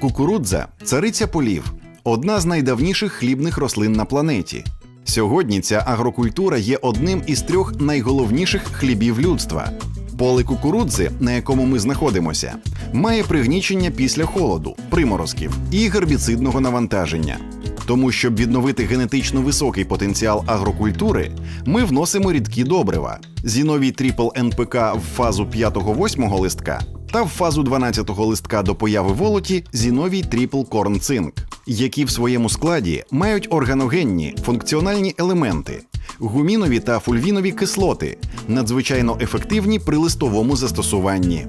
Кукурудза цариця полів, одна з найдавніших хлібних рослин на планеті. Сьогодні ця агрокультура є одним із трьох найголовніших хлібів людства. Поле кукурудзи, на якому ми знаходимося, має пригнічення після холоду, приморозків і гербіцидного навантаження. Тому, щоб відновити генетично високий потенціал агрокультури, ми вносимо рідкі добрива: зіновій трипл НПК в фазу 5-8 листка та в фазу 12-го листка до появи волоті зіновій тріпл корн цинк, які в своєму складі мають органогенні функціональні елементи, гумінові та фульвінові кислоти, надзвичайно ефективні при листовому застосуванні.